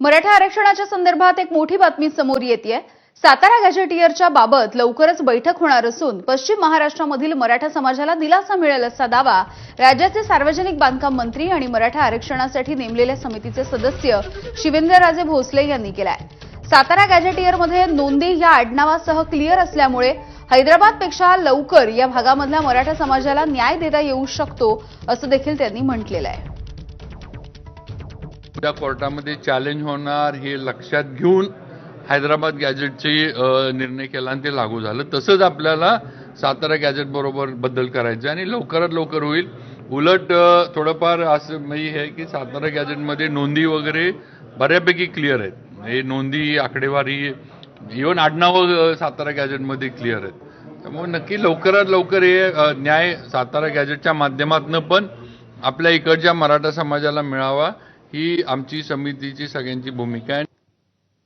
मराठा आरक्षणाच्या संदर्भात एक मोठी बातमी समोर येते सातारा गॅझेटियरच्या बाबत लवकरच बैठक होणार असून पश्चिम महाराष्ट्रामधील मराठा समाजाला दिलासा मिळेल असा दावा राज्याचे सार्वजनिक बांधकाम मंत्री आणि मराठा आरक्षणासाठी नेमलेल्या समितीचे सदस्य शिवेंद्रराजे भोसले यांनी केलाय. सातारा गॅझेटियरमध्ये नोंदी या आडनावासह क्लिअर असल्यामुळे हैदराबादपेक्षा लवकर या भागामधल्या मराठा समाजाला न्याय देता येऊ शकतो असं देखील त्यांनी म्हटलेलं आहे. उद्या कोर्टामध्ये चॅलेंज होणार हे लक्षात घेऊन हैदराबाद गॅजेटचे निर्णय केला आणि ते लागू झालं. तसंच आपल्याला सातारा गॅजेट बरोबर बद्दल करायचं आहे आणि लवकरात लवकर होईल. उलट थोडंफार असं म्हणजे हे की सातारा गॅजेटमध्ये नोंदी वगैरे बऱ्यापैकी क्लिअर आहेत. हे नोंदी आकडेवारी इव्हन आडनावं सातारा गॅजेटमध्ये क्लिअर आहेत. त्यामुळे नक्की लवकरात लवकर हे न्याय सातारा गॅजेटच्या माध्यमातून पण आपल्या इकडच्या मराठा समाजाला मिळावा. ही आमची समितीची सगळ्यांची भूमिका आहे.